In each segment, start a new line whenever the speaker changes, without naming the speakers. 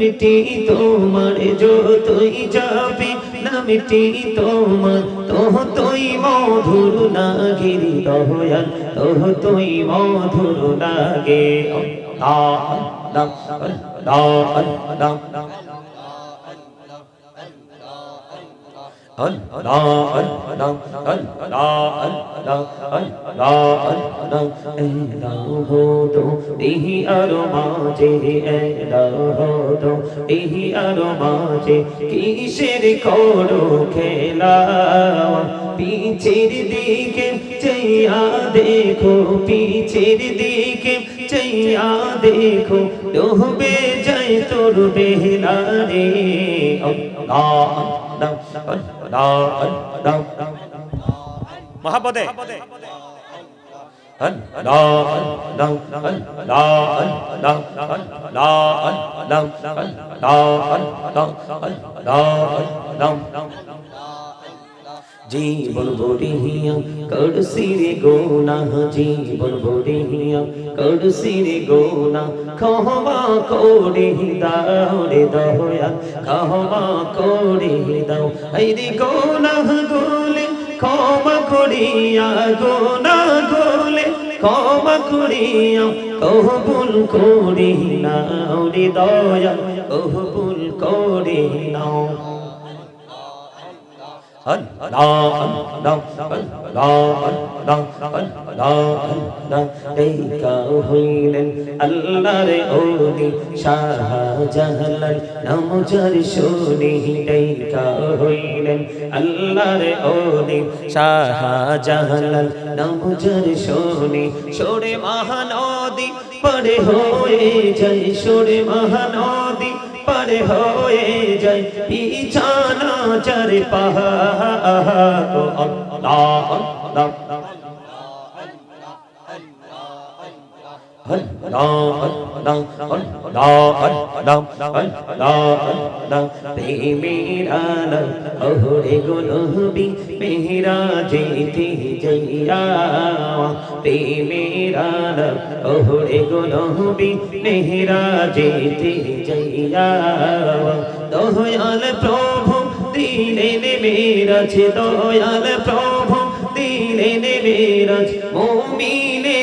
মিটি তোমার যতই যাবে না মিটি তোমার। তোহ তুই মধুর নাগিরি দয়াল তোহ তুই মধুর লাগে। দা দা আল্লাহ। দেহি আর মাঝে দেহি আর মাঝে কিসের করো খেলা পিছের দিকে চাইয়া দেখো পিছের দিকে চাইয়া দেখো ডুবে যায় তোর বেহলা রে
đờ ấn
জীবন বড়িয়া কড়সিরে গোনা জীবন বড়িয়া কড়সিরে গোনা ক্ষমা করে দাও রে দয়া ক্ষমা করে দাও। এই রে গোনা গোলে, ক্ষমা করিয়া গোনা গোলে, ক্ষমা করিয়া কহবুল করি নাও রে দয়া কহবুল করে নাও। হইলেন আল্লাহর ওলি শাহজাহালাল নামজার শুনি ডাইকা হইলেন আল্লাহর ওলি শাহজাহালাল নামজার শুনি সরে মহানদী পরে হয়ে যায় সরে মহানদী হয়ে যায় বিছানা চার পাহাড়। আল্লাহ আল্লাহ মেহরা যেতে জইয়া প্রেমেরা ওহরে গুনহবি মেহরা যেতে জইয়া দয়াল প্রভু দিলে মেরাজ দয়াল প্রভু দিলে মেরাজ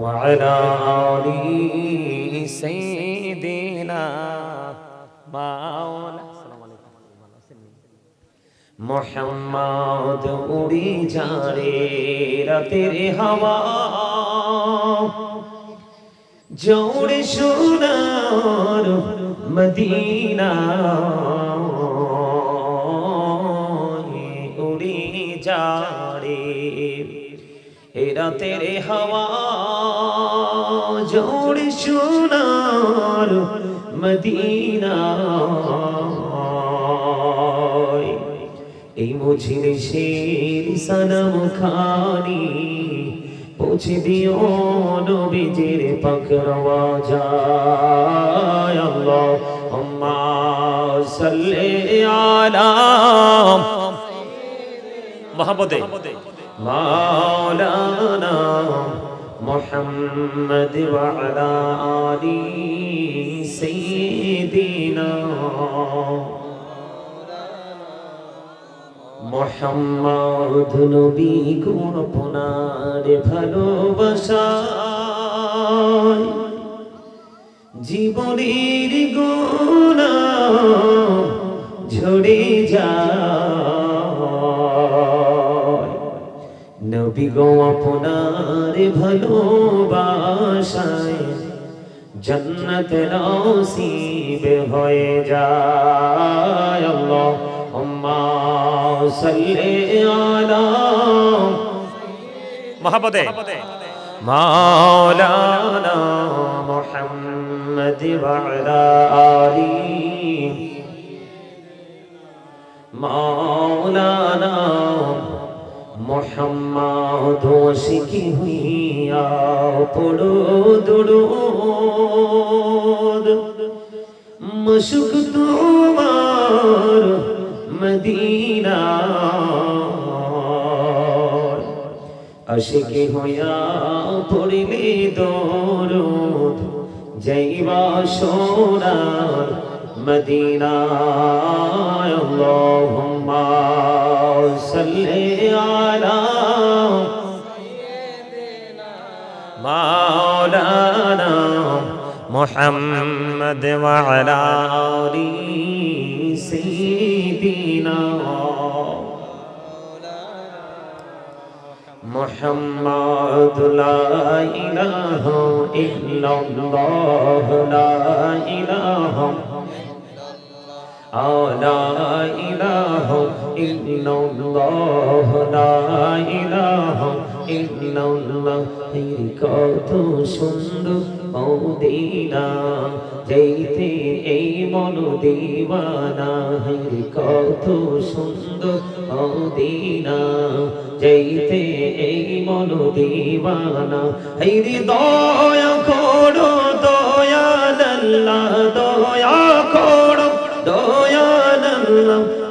وعلى آل سيدنا مولانا মোহাম্মদ উড়ি যারে রাতের হাওয়া জোড়ে সোনার মদিনা উড়ি যারে এ রাতের হাওয়া জোড়ে সোনার মদিনা। এই শের সনম খানি পৌঁছে দিও নবীজির পাকরওয়া যায় আল্লাহ, আম্মা সাল্লি আলা
মহাপদে।
مولانا محمد وعلى آل سيدنا মোহাম্মদ নবী গুণ আপনার ভালোবাসায় জীবনের গোনা ঝরে যায় নবী গো আপনার ভালোবাসায় জন্নতে নসিব হয়ে যায় আল্লাহ। আম্মা সাল্লি আলা মহব্বতে মাওলানা মুহাম্মদ আলি। মাওলানা মোহাম্মদ শিখি হইয়া পড়ো দুরুদ। মশুক তোমার মদিনা আশিকি হইয়া পড়িলে দরুদ যাইবা সোনার مدينة. اللهم صل على سيدنا
مولانا محمد
وعلى آل سيدنا محمد. لا إله إلا الله. لا إله لا إله إلا الله لا إله إلا الله কত সুন্দর মদিনা যাইতে এই মন দিওয়ানা কত সুন্দর মদিনা যাইতে এই মন দিওয়ানা হইরি দয়া করো দয়াল্লাহ দয়া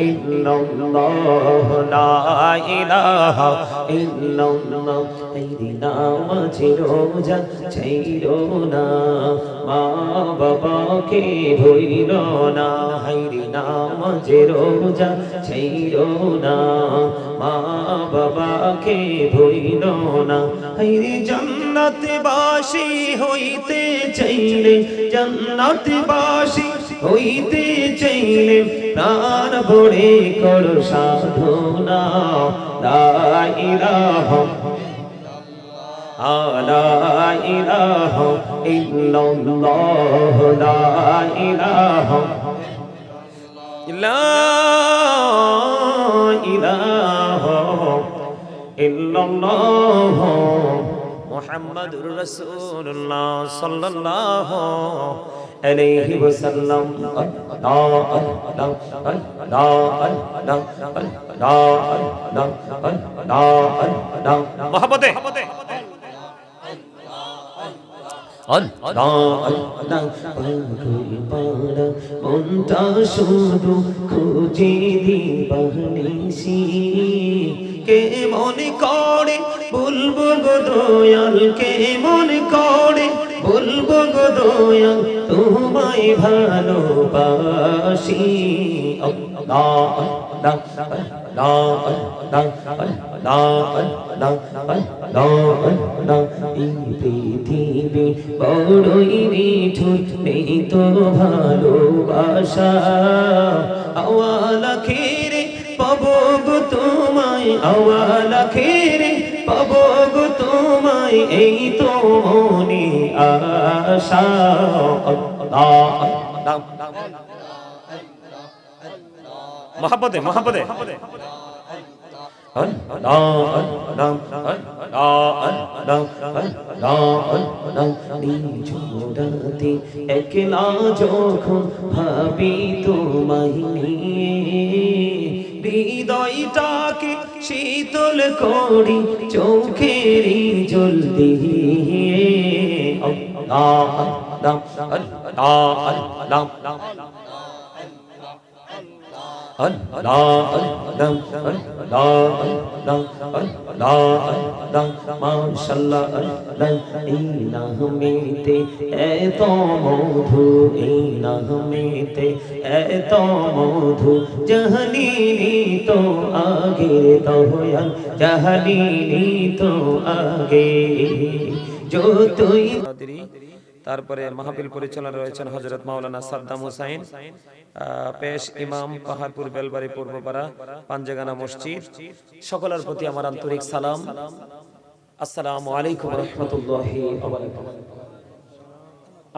ইল্লাল্লাহ লা ইলাহা ইল্লাল্লাহ এই নামাজ রোজা ছাইরো না মা বাবাকে ভুইল না হাইরি নামাজ রোজা ছাইরো না মা বাবাকে ভুইল না হাইরি জান্নাত বাসী হইতে চাইলে জান্নাত বাসী হইতে চাইলে প্রাণ ভরে কর সাধনা লা ইলাহা ইল্লাল্লাহ লা ইলাহা লা ইলাহা, ইল্লাল্লাহ।
মুহাম্মাদুর রাসূলুল্লাহ সাল্লাল্লাহু
আলাইহি ওয়াসাল্লাম আল্লাহ আল্লাহ আল্লাহ আল্লাহ আল্লাহ আল্লাহ আল্লাহ আল্লাহ
মহাপদে
মনটা শুধু খুঁজে দিবানিসি কে মনে করে বলব গো দয়াল কে মনে করে বলব গো দয়াল তোমায় ভালোবাসি। পৃথিবী বড়ই মিঠুর তো ভালোবাসা। আওয়ালা খেরে পাবো তোমায়, আওয়ালা খেরে পাবো গো তোমায় এই তো মনে আশা।
মহাপদে মহাপদে।
একলা যখন ভাবি তোমায় হৃদয়টাকে শীতল করি চোখের জল দিয়ে। নাহমেতে এত মধু এই নাহমেতে এত মধু জাহানিনি তো আগে দয়াল জাহানিনি তো আগে যতই
চৌধুরী তারপরে মাহফিল পরিচালনা রয়েছেন হজরত মাওলানা সাদ্দাম হুসাইন পেশ ইমাম পাহাড়পুর বেলবাড়ি পূর্বপাড়া পাঞ্জাগানা মসজিদ। সকলের প্রতি আমার আন্তরিক সালাম। আসসালামু আলাইকুম রহমতুল্লাহি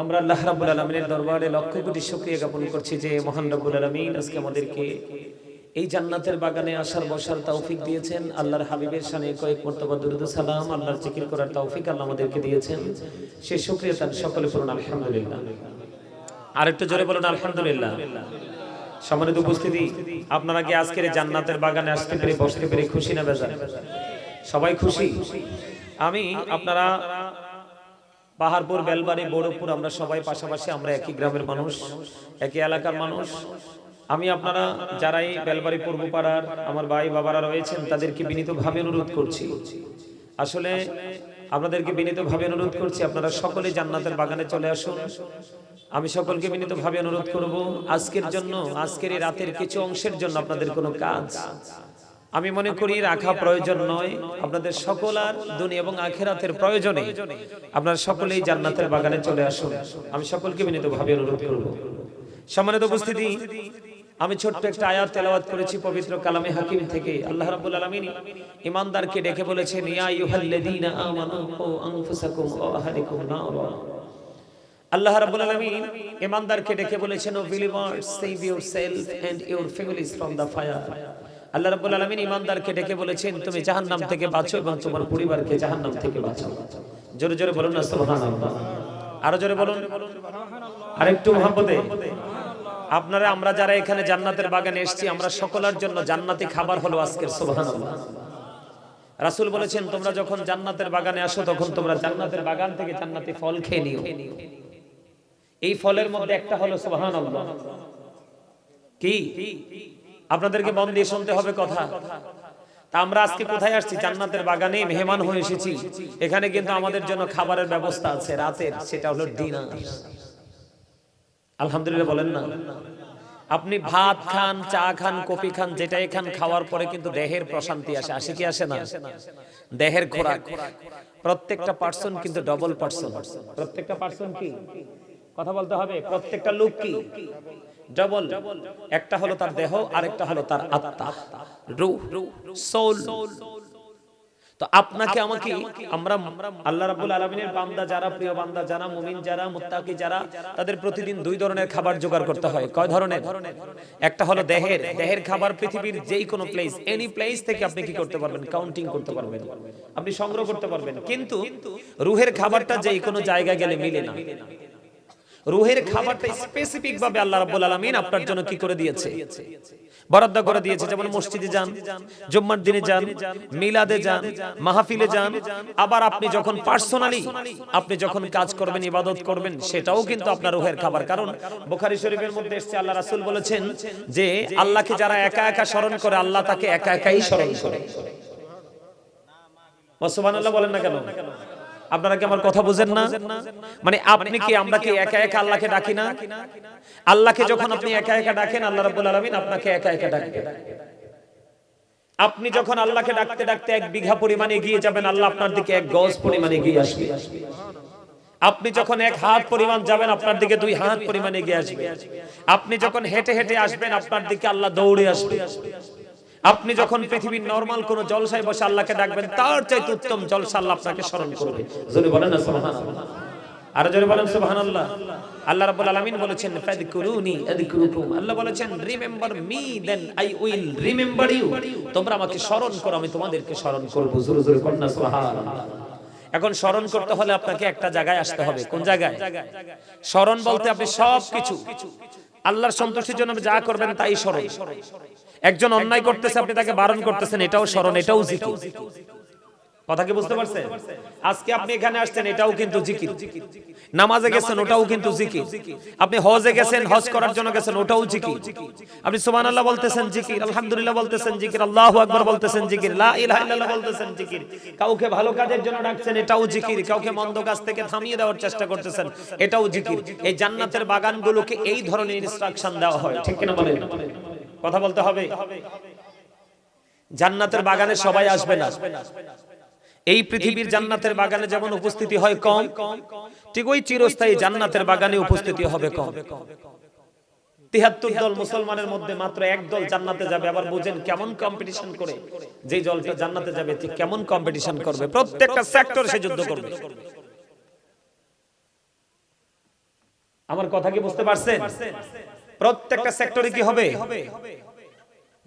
আমরা আল্লাহ রাব্বুল আলামিনের দরবারে লক্ষ কোটি শুকরিয়া জ্ঞাপন করছি যে মহান রাব্বুল আলামিন আজকে আমাদেরকে এই জান্নাতের বাগানে আসার, বসার তৌফিক দিয়েছেন। আল্লাহর হাবিবের শানে কয়েক মর্তবা দুরুদ সালাম। আল্লাহর জিকির করার তৌফিক আল্লাহ আমাদেরকে দিয়েছেন। সেই শুকরিয়া তার সকলে পড়ুন আলহামদুলিল্লাহ। আরেকটু জোরে বলুন, আলহামদুলিল্লাহ। সম্মানিত উপস্থিতি, আপনারা কি আজকের জান্নাতের বাগানে আসতে পেরে, বসতে পেরে খুশি না বেজার? সবাই খুশি? আমি, আপনারা, পাহাড়পুর, বেলবাড়ি, বড়পুর, আমরা সবাই পাশাপাশি, আমরা একই গ্রামের মানুষ, একই এলাকার মানুষ। আমি আপনারা যারাই বেলবাড়ি পূর্ব পাড়ার আমার ভাই বাবারা রয়েছেন, তাদেরকে বিনীতভাবে অনুরোধ করছি। আসলে আপনাদেরকে বিনীতভাবে অনুরোধ করছি, আপনারা সকলে জান্নাতের বাগানে চলে আসুন। আমি সকলকে বিনীতভাবে অনুরোধ করব, আজকের জন্য, আজকের এই রাতের কিছু অংশের জন্য আপনাদের কোনো কাজ। আমি মনে করি রাখা প্রয়োজন নয়, আপনাদের সকল আর দুনিয়া এবং আখেরাতের প্রয়োজনে আপনারা সকলেই জান্নাতের বাগানে চলে আসুন। আমি সকলকে বিনীতভাবে অনুরোধ করব। সম্মানিত উপস্থিতি আমি ছোট্ট একটা আয়াত তেলাওয়াত করেছি পবিত্র কালামে হাকিম থেকে। আল্লাহ রাব্বুল আলামিন ইমানদারকে ডেকে বলেছেন, ইয়া আইয়ুহাল্লাযীনা আমানু কু আনফুসাকুম ওয়া আহলিকুম নারা। আল্লাহ রাব্বুল আলামিন ইমানদারকে ডেকে বলেছেন, O believers, save yourself and your families from the fire. Allah রাব্বুল আলামিন ইমানদারকে ডেকে বলেছেন, তুমি জাহান্নাম থেকে বাঁচো এবং তোমার পরিবারকে জাহান্নাম থেকে বাঁচাও। জোরে জোরে বলুন না, সুবহানাল্লাহ। আরও জোরে বলুন। আরেকটু মহব্বতে। আপনারা আমরা যারা এখানে জান্নাতের বাগানে এসেছি, আমরা সকলের জন্য জান্নাতি খাবার হলো আজকের, সুবহানাল্লাহ। রাসূল বলেছেন, তোমরা যখন জান্নাতের বাগানে আসো, তখন তোমরা জান্নাতের বাগান থেকে জান্নাতি ফল খেয়ে নিও। এই ফলের মধ্যে একটা হলো, সুবহানাল্লাহ। কি? আপনাদেরকে মন দিয়ে শুনতে হবে কথা। তা আমরা আজকে কোথায় আসছি? জান্নাতের বাগানে মেহমান হয়ে এসেছি। এখানে কিন্তু আমাদের জন্য খাবারের ব্যবস্থা আছে, রাতের, সেটা হলো ডিনার। আলহামদুলিল্লাহ বলেন না। আপনি ভাত খান, চা খান, কফি খান যেটা খান, খাওয়ার পরে কিন্তু দেহের প্রশান্তি আসে। আসে কি আসে না? দেহের খোরাক। প্রত্যেকটা পার্সন কিন্তু ডবল পার্সন। প্রত্যেকটা পার্সন কি? কথা বলতে হবে, প্রত্যেকটা লোক কি? ডবল একটা হলো তার দেহ, আরেকটা হলো তার আত্মা। রূহ, সোল। তো আপনাকে আমাকে আমরা আল্লাহ রাব্বুল আলামিনের বান্দা যারা প্রিয় বান্দা যারা মুমিন যারা মুত্তাকি যারা তাদের প্রতিদিন দুই ধরনের খাবার জোগাড় করতে হয়। কয় ধরনের? একটা হলো দেহের। দেহের খাবার পৃথিবীর যেই কোনো প্লেস এনি প্লেস থেকে আপনি কি করতে পারবেন? কাউন্টিং করতে পারবেন। আপনি সংগ্রহ করতে পারবেন। কিন্তু রুহের খাবারটা যেই কোনো জায়গায় গেলে মিলে না। রুহের খাবারটা স্পেসিফিক ভাবে আল্লাহ রাব্বুল আলামিন আপনার জন্য কি করে দিয়েছে? বরাদ্দ করে দিয়েছে, যেমন মসজিদে যান, জুম্মার দিনে যান, মিলাদে যান, মাহফিলে যান, আবার আপনি যখন পার্সোনালি আপনি যখন কাজ করবেন, ইবাদত করবেন, সেটাও কিন্তু আপনার রুহের খাবার। কারণ বুখারী শরীফের মধ্যে এসেছে, আল্লাহ রাসূল বলেছেন যে আল্লাহকে যারা একা একা স্মরণ করে, আল্লাহ তাকে একা একাই স্মরণ করে। সুবহানাল্লাহ বলেন না কেন? আপনারা কি আমার কথা বুঝেন না? মানে আপনি কি আমরা কি একা একা আল্লাহকে ডাকি না? আল্লাহকে যখন আপনি একা একা ডাকেন আল্লাহ রাব্বুল আলামিন আপনাকে একা একা ডাকবে আপনি যখন আল্লাহকে ডাকতে ডাকতে এক বিঘা পরিমাণে এগিয়ে যাবেন আল্লাহ আপনার দিকে এক গজ পরিমাণে এগিয়ে আসবে। আপনি যখন এক হাত পরিমাণ যাবেন আপনার দিকে দুই হাত পরিমাণে এগিয়ে আসবে। আপনি যখন হেঁটে হেঁটে আসবেন আপনার দিকে আল্লাহ দৌড়ে আসবে। আপনি যখন পৃথিবীর নরমাল কোন জলসায় বসে আল্লাহকে ডাকবেন তার চাইতে উত্তম জলসা আল্লাহ আপনাকে স্মরণ করবে। বলেন না সুবহানাল্লাহ। আর জোরে বলেন সুবহানাল্লাহ। আল্লাহ রাব্বুল আলামিন বলেছেন আযকুরুকুম আল্লাহ বলেছেন remember me then I will remember you তোমরা আমাকে স্মরণ করো আমি তোমাদেরকে স্মরণ করব। জোরে জোরে বলেন না সুবহানাল্লাহ। এখন স্মরণ করতে হলে আপনাকে একটা জায়গায় আসতে হবে। কোন জায়গায়? স্মরণ বলতে আপনি সব কিছু আল্লাহর সন্তুষ্টির জন্য যা করবেন তাই স্মরণ। একজন অন্যায় করতেছে আপনি তাকে বারণ করতেছেন এটাও স্মরণ এটাও জিকির। কথা কি বুঝতে পারছেন? আজকে আপনি এখানে আসছেন এটাও কিন্তু জিকির। নামাজে গেছেন ওটাও কিন্তু জিকির। আপনি হজে গেছেন হজ করার জন্য গেছেন ওটাও জিকির। আপনি সুবহানাল্লাহ বলতেছেন জিকির আলহামদুলিল্লাহ বলতেছেন জিকির আল্লাহু আকবার বলতেছেন জিকির। লা ইলাহা ইল্লাল্লাহ বলতেছেন জিকির। কাউকে ভালো কাজের জন্য ডাকছেন এটাও জিকির। কাউকে মন্দ কাজ থেকে থামিয়ে দেওয়ার চেষ্টা করতেছেন এটাও জিকির। এই জান্নাতের বাগানগুলোকে এই ধরনের ইনস্ট্রাকশন দেওয়া হয়। ঠিক কিনা বলেন কথা বলতে হবে। জান্নাতের বাগানে সবাই আসবে না। এই পৃথিবীর জান্নাতের বাগানে যেমন উপস্থিতি হয় কম, ঠিক ওই চিরস্থায়ী জান্নাতের বাগানে উপস্থিতি হবে কম। তিহাত্তর দল মুসলমানের মধ্যে মাত্র এক দল জান্নাতে যাবে, আবার বুঝেন কেমন কম্পিটিশন করে। যে দলটা জান্নাতে যাবে, ঠিক কেমন কম্পিটিশন করবে। প্রত্যেকটা সেক্টর সে যুদ্ধ করবে। আমার কথা কি বুঝতে পারছেন? প্রত্যেকটা সেক্টরে কি হবে?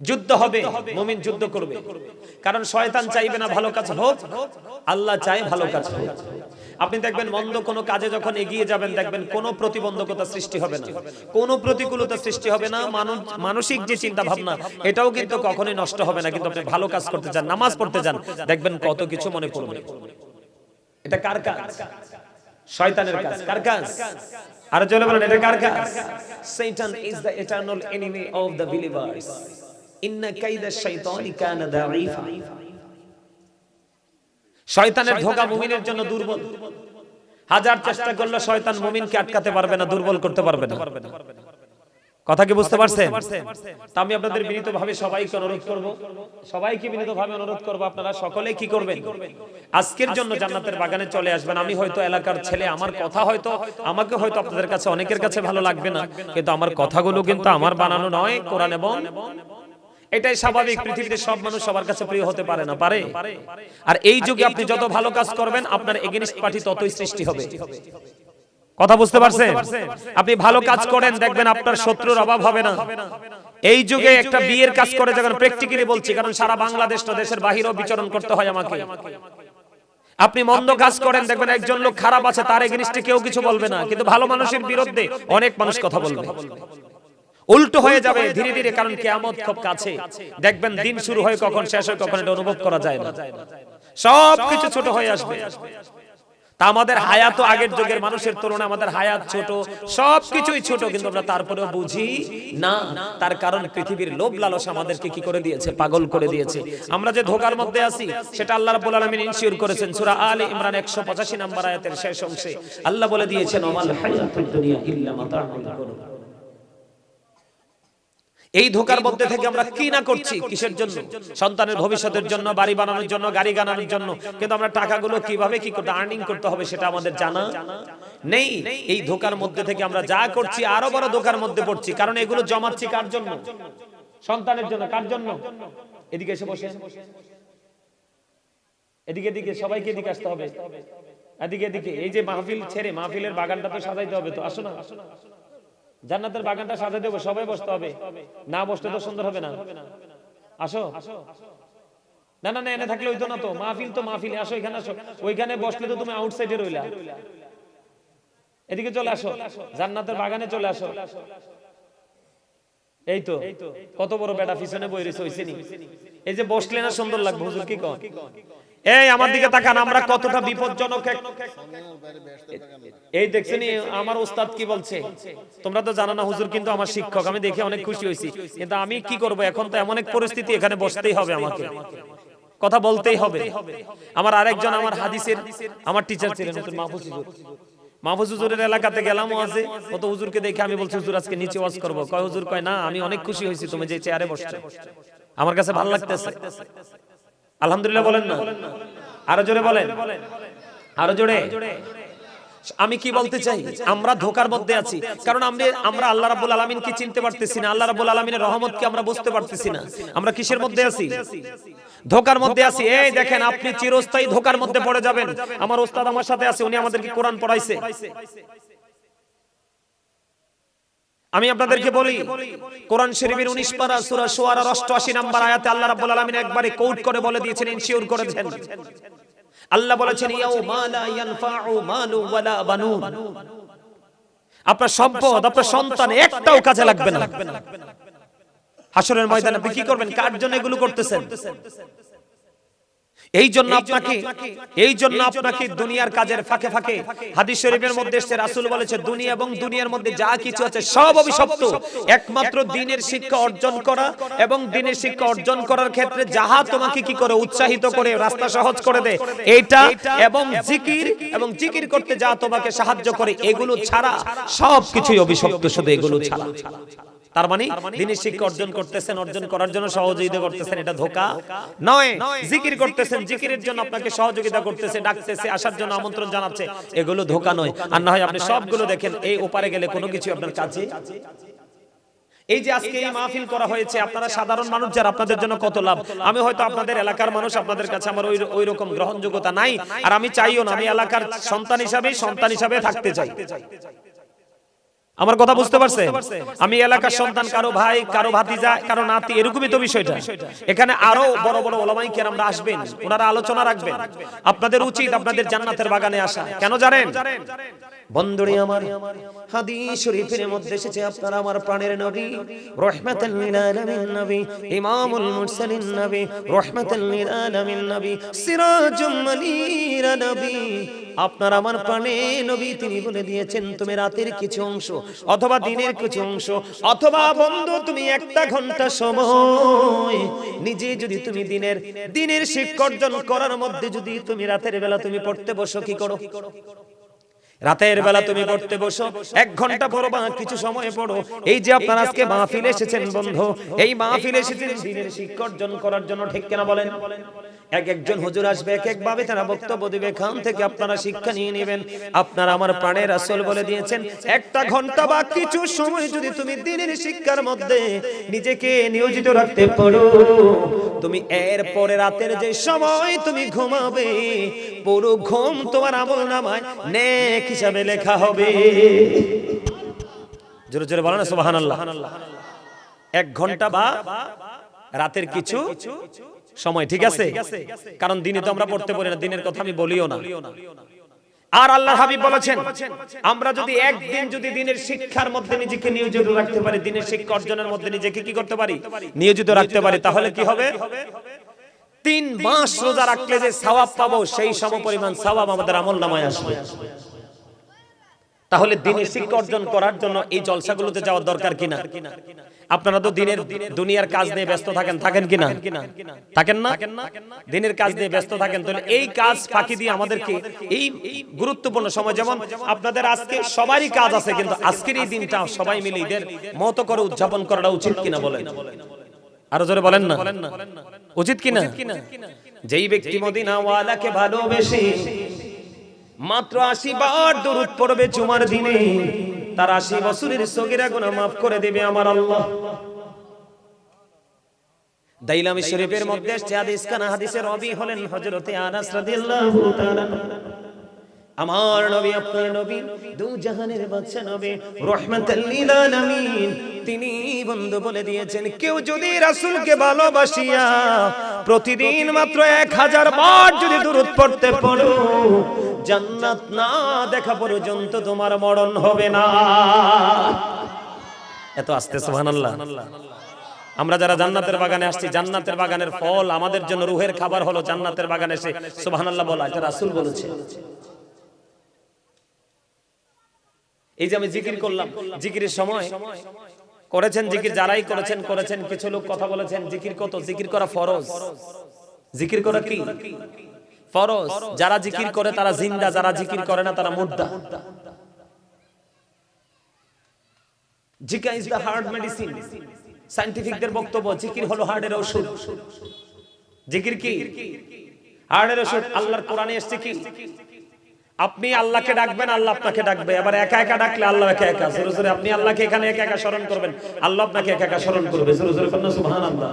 যুদ্ধ হবে। মুমিন যুদ্ধ করবে। কারণ শয়তান চাইবে না ভালো কাজ হোক, আল্লাহ চায় ভালো কাজ হোক। আপনি দেখবেন মন্দ কোনো কাজে যখন এগিয়ে যাবেন, দেখবেন কোনো প্রতিবন্ধকতা সৃষ্টি হবে না। কোনো প্রতিকূলতা সৃষ্টি হবে না। মানসিক যে চিন্তা ভাবনা এটাও কিন্তু কখনোই নষ্ট হবে না। কিন্তু আপনি ভালো কাজ করতে চান নামাজ পড়তে যান, দেখবেন কত কিছু মনে পড়বে। এটা কার কাজ? শয়তানের কাজ কার কাজ? আর জলে বলেন এটা কার কাজ? শয়তান is the eternal enemy of the believers ইন্না কাইদা শাইতানি কানা দাঈফা শয়তানের ধোঁকা মুমিনের জন্য দুর্বল। হাজার চেষ্টা করলে শয়তান মুমিনকে আটকাতে পারবে না দুর্বল করতে পারবে না। কথা কি বুঝতে পারছেন? তা আমি আপনাদের বিনীতভাবে সবাইকে অনুরোধ করব। সবাইকে বিনীতভাবে অনুরোধ করব আপনারা সকলে কি করবেন? আজকের জন্য জান্নাতের বাগানে চলে আসবেন। আমি হয়তো এলাকার ছেলে আমার কথা হয়তো আমাকে হয়তো আপনাদের কাছে অনেকের কাছে ভালো লাগবে না। কিন্তু আমার কথাগুলো কিন্তু আমার বানানো নয় কোরআন এবং এটাই স্বাভাবিক পৃথিবীতে সব মানুষ সবার কাছে প্রিয় হতে পারে না পারে? আর এই যুগে আপনি যত ভালো কাজ করবেন আপনার এগেনিস্ট পার্টি ততই সৃষ্টি হবে। কথা বুঝতে পারছেন? আপনি ভালো কাজ করেন দেখবেন আপনার শত্রুর অভাব হবে না। এই যুগে একটা বিয়ের কাজ করে যখন প্র্যাকটিক্যালি বলছি কারণ সারা বাংলাদেশ তো দেশের বাহিরেও বিচরণ করতে হয় আমাকে। আপনি মন্দ কাজ করেন দেখবেন একজন লোক খারাপ আছে তার এগেনিস্টে কেউ কিছু বলবে না। কিন্তু ভালো মানুষের বিরুদ্ধে অনেক মানুষ কথা বলবে। উল্টো হয়ে যাবে ধীরে ধীরে কারণ কেয়ামত খুব কাছে। দেখবেন দিন শুরু হয় কখন শেষ হয় কখন এটা অনুভব করা যায় না। সবকিছু ছোট হয়ে আসবে তা আমাদের হায়াত আগের যুগের মানুষের তুলনায় আমাদের হায়াত ছোট। সব কিছুই ছোট কিন্তু আমরা তারপরেও বুঝি না তার কারণ পৃথিবীর লোভ লালস আমাদেরকে কি করে দিয়েছে? পাগল করে দিয়েছে। আমরা যে ধোকার মধ্যে আছি সেটা আল্লাহ রাব্বুল আলামিন ইনসিওর করেছেন। সূরা আলে ইমরান 185 নম্বর আয়াতের শেষ অংশে আল্লাহ বলে দিয়েছেন ওমাল হায়াতুদ দুনিয়া ইল্লা মাতাউল গুরুর এই ধোকার মধ্যে থেকে আমরা কি না করছি? কিসের জন্য? সন্তানের ভবিষ্যতের জন্য বাড়ি বানানোর জন্য গাড়ি বানানোর জন্য। কিন্তু আমরা টাকাগুলো কীভাবে কি করতে আর্নিং করতে হবে সেটা আমাদের জানা? নেই। এই ধোকার মধ্যে থেকে আমরা যা করছি আরও বড় ধোকার মধ্যে পড়ছি। কারণ এগুলো জমাচ্ছি কার জন্য? সন্তানের জন্য কার জন্য? এদিকে এসে বসে এদিকে এদিকে সবাইকে এদিকে আসতে হবে। এদিকে এদিকে এই যে মাহফিল ছেড়ে মাহফিলের বাগানটা তো সাজাইতে হবে তো আসো না। জান্নাতের বাগানটা সাজাতে হবে সবাই বসতে হবে। না বসতে তো সুন্দর হবে না। আসো। না না না, এনে থাকলে হইতো না তো। মাহফিল তো মাহফিল। আসো, এখানে আসো। ওইখানে বসলে তো তুমি আউটসাইডে রইলা। এদিকে চলে আসো। জান্নাতের বাগানে চলে আসো। এই তো, কত বড় বেটা, পিছনে বই রয়েছে হইছে এই যে বসলে না সুন্দর লাগবে, হুজুর কি কন? এই আমার দিকে তাকান আমরা কতটা বিপজ্জনক এই দেখছেন আমার ওস্তাদ কি বলছে? তোমরা তো জানো না হুজুর কিন্তু আমার শিক্ষক আমি দেখে অনেক খুশি হয়েছি। কিন্তু আমি কি করব? এখন তো এমন এক পরিস্থিতি এখানে বসতেই হবে আমাকে। কথা বলতেই হবে। আমার আরেকজন আমার হাদিসের আমার টিচার ছিলেন মাহফুজ হুজুর। মাহফুজ হুজুরের এলাকাতে গেলাম ওয়াজে কত হুজুরকে দেখে আমি বলছি হুজুর আজকে নিচে ওয়াজ করব। কয় হুজুর কয় না আমি অনেক খুশি হয়েছি তুমি যে চেয়ারে বসছো। আমার কাছে ভালো লাগতেছে। আলহামদুলিল্লাহ বলেন না। আরও জোরে বলেন। আরও জোরে। আমি কি বলতে চাই? আমরা ধোকার মধ্যে আছি। কারণ আমরা আমরা আল্লাহ রাব্বুল আলামিন কি চিনতে পারতেছি না। আল্লাহ রাব্বুল আলামিনের রহমত কি আমরা বুঝতে পারতেছি না। আমরা কিসের মধ্যে আছি? ধোকার মধ্যে আছি। এই দেখেন, আপনি চিরস্থায়ী ধোকার মধ্যে পড়ে যাবেন। আমার ওস্তাদ আমার সাথে আছে, উনি আমাদেরকে কোরআন পড়াইছে। আমি আপনাদেরকে বলি কোরআন শরীফের 19 পারা সূরা শুআরা 88 নাম্বার আয়াতে আল্লাহ রাব্বুল আলামিন একবারে কোট করে বলে দিয়েছেন ইনসিওর করেছেন। আল্লাহ বলেছেন ইয়াউমা লা ইয়ানফাউ মালু ওয়ালা বানুন। আপনার সম্পদ আপনার সন্তান একটাও কাজে লাগবে না। হাসরের ময়দানে আপনি কি করবেন? কার জন্য এগুলো করতেছেন? এই জন্য আপনাকে এই জন্য আপনাকে দুনিয়ার কাজের ফাঁকে ফাঁকে হাদিস শরীফের মধ্যে এসেছে রাসূল বলেছে দুনিয়া এবং দুনিয়ার মধ্যে যা কিছু আছে সব অভিশপ্ত। একমাত্র দিনের শিক্ষা অর্জন করা এবং দিনের শিক্ষা অর্জন করার ক্ষেত্রে যাহা তোমাকে কি করে উৎসাহিত করে রাস্তা সহজ করে দেয়। এইটা এবং জিকির এবং জিকির করতে যা তোমাকে সাহায্য করে এগুলো ছাড়া সব কিছুই অভিশপ্ত শুধু এগুলো ছাড়া। তার মানে দিনের শিক্ষা অর্জন করতেছেন অর্জন করার জন্য সহযোগিতা করতেছেন এটা ধোকা। নয় জিকির করতেছেন জিকিরের জন্য আপনাকে সহযোগিতা করতেছে ডাকতেছে আসার জন্য আমন্ত্রণ জানাচ্ছে। এগুলো ধোকা নয়। আর না হয় আপনি সবগুলো দেখেন এই ওপারে গেলে কোনো কিছু আপনার কাছে এই যে আজকে এই মাহফিল করা হয়েছে আপনারা সাধারণ মানুষ যারা আপনাদের জন্য কত লাভ? আমি হয়তো আপনাদের এলাকার মানুষ আপনাদের কাছে আমার ওই ওই রকম গ্রহণযোগ্যতা নাই। আর আমি চাইও না আমি এলাকার সন্তান হিসাবে সন্তান হিসাবে থাকতে চাই। আমার কথা বুঝতে পারছে আমি এলাকার সন্তান কারও ভাই কারও ভাতিজা কারও নাতি এরকমই তো বিষয়টা। এখানে আরও বড় বড় ওলামাই কেরামরা আসবেন। ওনারা আলোচনা রাখবেন। আপনাদের উচিত আপনাদের জান্নাতের বাগানে আসা। কেন জানেন?
বন্ধুরে আমার, হাদিস শরীফের মধ্যে এসেছে, আপনারা আমার প্রাণের নবী, রহমাতাল লিল আলামিন নবী, ইমামুল মুরসালিন নবী, রাহমাতাল লিল আলামিন নবী, সিরাজুম মুনীরা নবী। আপনার আমার প্রাণে নবী, তিনি বলে দিয়েছেন, তুমি রাতের কিছু অংশ অথবা দিনের কিছু অংশ অথবা বন্ধু, তুমি একটা ঘণ্টা সময় নিজে যদি তুমি দিনের দিনের শিক্ষা অর্জন করার মধ্যে যদি তুমি রাতের বেলা তুমি পড়তে বসো, কি করো? রাতের বেলা তুমি পড়তে বসো এক ঘণ্টা পড়ো বা কিছু সময় পড়ো এই যে আপনারা আজকে মাহফিল এসেছেন বন্ধু এই মাহফিল এসেছেন দিনের শিক্ষা অর্জন করার জন্য ঠিক কেনা বলেন এক একজন হুজুর আসবে, এক এক ভাবে তারা বক্তব্য দিবে খান থেকে আপনারা শিক্ষা নিয়ে নেবেন। আপনারা আমার প্রাণের আসল বলে দিয়েছেন, একটা ঘণ্টা বা কিছু সময় যদি তুমি দিনের শিক্ষার মধ্যে নিজেকে নিয়োজিত রাখতে পারো, তুমি এর পরে রাতের যে সময় তুমি ঘুমাবে, পুরো ঘুম তোমার আমল নামায় নেক হিসাবে লেখা হবে।
জোরে জোরে বলেন সুবহানাল্লাহ। এক ঘণ্টা বা রাতের কিছু সময় ঠিক আছে? কারণ দিনে তো আমরা পড়তে পারি না দিনের কথা আমি বলিও না। আর আল্লাহ হাবিব বলেছেন আমরা যদি একদিন যদি দিনের শিক্ষার মধ্যে নিজেকে নিয়োজিত রাখতে পারি দিনের শিক্ষা অর্জনের মধ্যে নিজেকে কি করতে পারি? নিয়োজিত রাখতে পারি। তাহলে কি হবে? তিন মাস রোজা রাখলে যে সওয়াব পাবো সেই সমপরিমাণ সওয়াব আমাদের আমল নামায় আসবে। তাহলে দিনের শিক্ষা অর্জন করার জন্য এই জলসাগুলোতে যাওয়ার দরকার কিনা? আপনারা তো দিনের দুনিয়ার কাজ নিয়ে ব্যস্ত থাকেন থাকেন কিনা? থাকেন না? দিনের কাজ নিয়ে ব্যস্ত থাকেন, তাহলে এই কাজ ফাঁকি দিয়ে আমাদেরকে এই গুরুত্বপূর্ণ সময়, যেমন আপনাদের আজকে সবারই কাজ আছে, কিন্তু আজকের এই দিনটা সবাই মিলে ঈদের মতো করে উদযাপন করাটা উচিত কিনা বলেন? আরও জোরে বলেন না। উচিত কিনা? যেই ব্যক্তি মদিনাওয়ালাকে ভালোবেসে মাত্র আশি বার দরুদ পড়বে জুমার দিনে তার আশি বছরের সগিরা গুনাহ মাফ করে দেবে আমার আল্লাহ। দাইলামি শরীফের মধ্যে এসছে হাদিস কানা হাদিসের রবি হলেন হযরতে আনাস রাদিয়াল্লাহু তাআলা আমার নবী, আপনার নবী, দু জাহানের বাদশা নবী, রহমাতাল লিল আলামিন তিনি বন্ধু বলে দিয়েছেন, কেউ যদি রাসূলকে ভালোবাসিয়া প্রতিদিন মাত্র এক হাজার বার যদি দরুদ পড়তে পড়ো জান্নাত না দেখা পর্যন্ত তোমার মরণ হবে না। এত আস্তে সুবহানাল্লাহ। আমরা যারা জান্নাতের বাগানে আসছি জান্নাতের বাগানের ফল আমাদের জন্য রুহের খাবার হলো জান্নাতের বাগানে এসে সুবহানাল্লাহ বলা এটা রাসূল বলেছে। এই যে আমি জিকির করলাম জিকিরের সময় করেছেন জিকির যারাই করেছেন করেছেন কিছু লোক কথা বলেছেন জিকির কত? জিকির করা ফরজ। জিকির করা কি? ফরজ যারা জিকির করে তারা জিন্দা যারা জিকির করে না তারা মুর্দা। জিকা ইজ দ্য হার্ট মেডিসিন। সায়েন্টিফিকদের বক্তব্য জিকির হলো হার্টের ওষুধ। জিকির কি? হার্টের ওষুধ আল্লাহর কোরআনে এসেছে কি? আপনি আল্লাহকে ডাকবেন আল্লাহ আপনাকে ডাকবে। আবার একা একা ডাকলে আল্লাহ একা একা। জোরে জোরে আপনি আল্লাহকে এখানে একা একা স্মরণ করবেন। আল্লাহ আপনাকে একা একা স্মরণ করবে। জোরে জোরে সুবহানাল্লাহ।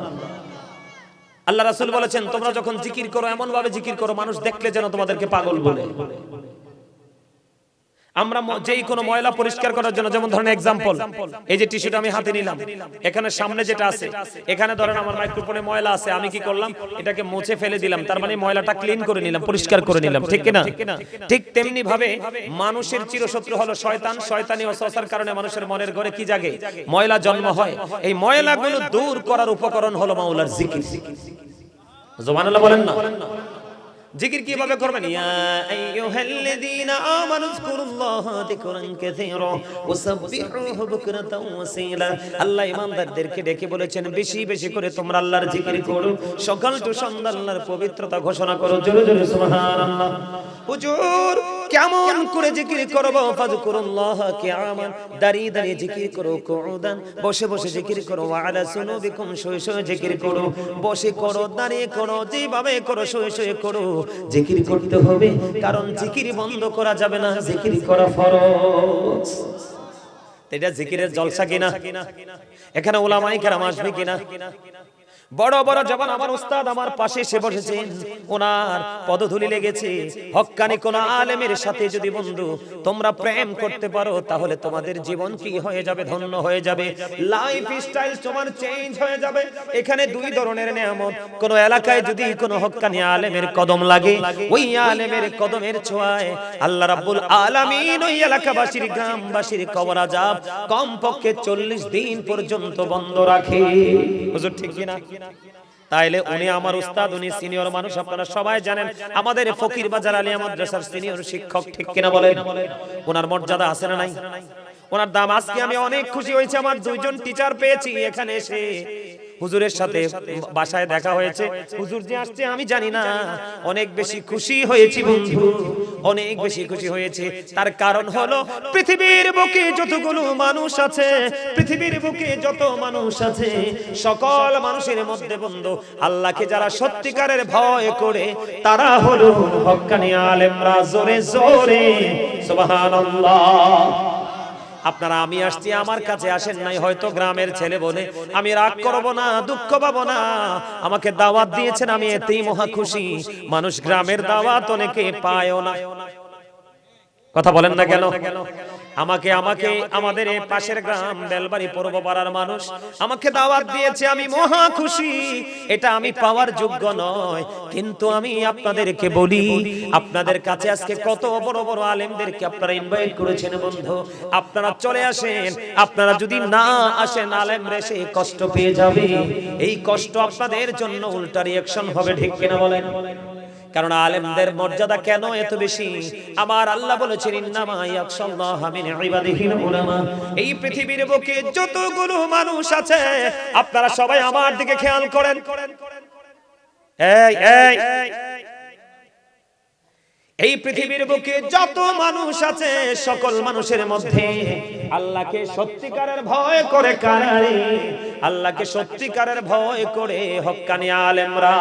আল্লাহ রাসুল বলেছেন, তোমরা যখন জিকির করো এমন ভাবে জিকির করো, মানুষ দেখলে যেন তোমাদেরকে পাগল বলে। আমরা যেই কোনো ময়লা পরিষ্কার করার জন্য, যেমন ধরেন এক্সাম্পল এই যে টিস্যুটা আমি হাতে নিলাম, এখানে সামনে যেটা আছে, এখানে ধরেন আমার মাইক্রোফোনে ময়লা আছে, আমি কি করলাম, এটাকে মুছে ফেলে দিলাম, তার মানে ময়লাটা ক্লিন করে নিলাম, পরিষ্কার করে নিলাম, ঠিক না ঠিক তেমনি ভাবে মানুষের চিরশত্রু হলো শয়তান, শয়তানি অসসার কারণে মানুষের মনের ঘরে কি জাগে? ময়লা জন্ম হয়। এই ময়লাগুলো দূর করার উপকরণ হলো মাওলার জিকির। জবানাল্লাহ বলেন না? জিকির কীভাবে করবেন? ইয়া আইয়ুহাল্লাযীনা আমানু যকুরুল্লাহ যিকরান কাসীরা ওয়াসাব্বিহুহু বুকরাতাও ওয়াসীলা। আল্লাহ ইমানদারদেরকে ডেকে বলেছেন, বেশি বেশি করে তোমরা আল্লাহর জিকির করো। সকাল টু সন্ধ্যা আল্লাহর পবিত্রতা ঘোষণা করো। জোরে জোরে সুবহানাল্লাহ। হুজুর কেমন করে জিকির করব? ফাযকুরুল্লাহ কিয়ামান দাঁড়িয়ে দাঁড়িয়ে জিকির করো, কুউদান। বসে বসে জিকির করো ওয়ালা সুনুবিকুম, শুয়ে শুয়ে জিকির করো। বসে করো, দাঁড়িয়ে করো, যেভাবে করো, শুয়ে শুয়ে করো। জিকির করতে হবে, কারণ জিকির বন্ধ করা যাবে না। জিকির করা ফরজ। এটা জিকিরের জলসা কিনা? এখানে ওলামাই কেরাম আসবে কিনা?
বড় বড় জবান আমার উস্তাদ আমার পাশে এসে বসেছেন। ওনার পদধূলি লেগেছে। হক্কানি কোন আলেমের সাথে যদি বন্ধু তোমরা প্রেম করতে পারো, তাহলে তোমাদের জীবন কি হয়ে যাবে, ধন্য হয়ে যাবে। লাইফ স্টাইল তোমার চেঞ্জ হয়ে যাবে। এখানে দুই ধরনের নিয়ামত। কোন এলাকায় যদি কোন হক্কানি আলেমের কদম লাগে, ওই আলেমের কদমের ছোঁয়ায় আল্লাহ রাব্বুল আলামিন ওই এলাকাবাসীর গ্রামবাসীর কবর আজাব কমপক্ষে চল্লিশ দিন পর্যন্ত বন্ধ রাখে। হুজুর ঠিক কিনা? তাইলে উনি আমার উস্তাদ উনি সিনিয়র মানুষ আপনারা সবাই জানেন আমাদের ফকির বাজার আলিয়া মাদ্রাসার সিনিয়র শিক্ষক ঠিক কিনা বলেন? ওনার মর্যাদা আছে না নাই? ওনার দাম আজকে আমি অনেক খুশি হয়েছি আমার দুইজন টিচার পেয়েছি এখানে এসে। হুজুরের সাথে বাসায় দেখা হয়েছে। হুজুর যে আসছে, আমি জানি না। অনেক বেশি খুশি হয়েছি বন্ধু। অনেক বেশি খুশি হয়েছে। তার কারণ হলো, পৃথিবীর বুকে যতগুলো মানুষ আছে, পৃথিবীর বুকে যত মানুষ আছে, সকল মানুষের মধ্যে বন্ধু, আল্লাহকে যারা সত্যিকারের ভয় করে, তারা হলো হক্কানি আলেমরা জোরে জোরে। সুবহানাল্লাহ। আপনারা আমি আসছি আমার কাছে আসেন নাই হয়তো গ্রামের ছেলে বলে আমি রাগ করব না দুঃখ পাবো না। আমাকে দাওয়াত দিয়েছেন আমি এতেই মহা খুশি। মানুষ গ্রামের দাওয়াত অনেকে পায়ও না। কথা বলেন না কেন? আমাকে আমাকে আমাদের এই পাশের গ্রাম বেলবাড়ি পূর্ব পাড়ার মানুষ আমাকে দাওয়াত দিয়েছে আমি মহা খুশি। এটা আমি পাওয়ার যোগ্য নয়। কিন্তু আমি আপনাদেরকে বলি আপনাদের কাছে আজকে কত বড় বড় আলেমদেরকে আপনারা ইনভাইট করেছেন বন্ধু। আপনারা চলে আসেন। আপনারা যদি না আসেন আলেম রেসে কষ্ট পেয়ে যাবে। এই কষ্ট আপনাদের জন্য উল্টা রিয়াকশন হবে ঠিক কিনা বলেন? কারণ আলেমদের মর্যাদা কেন এত বেশি? আমার আল্লাহ বলেছেন এই পৃথিবীর বুকে যতগুলো মানুষ আছে, আপনারা সবাই আমার দিকে খেয়াল করেন। এই এই। এই পৃথিবীর বুকে যত মানুষ আছে, সকল মানুষের মধ্যে আল্লাহকে সত্যিকারের ভয় করে কারারে আল্লাহকে সত্যিকারের ভয় করে হক্কানি আলেমরা।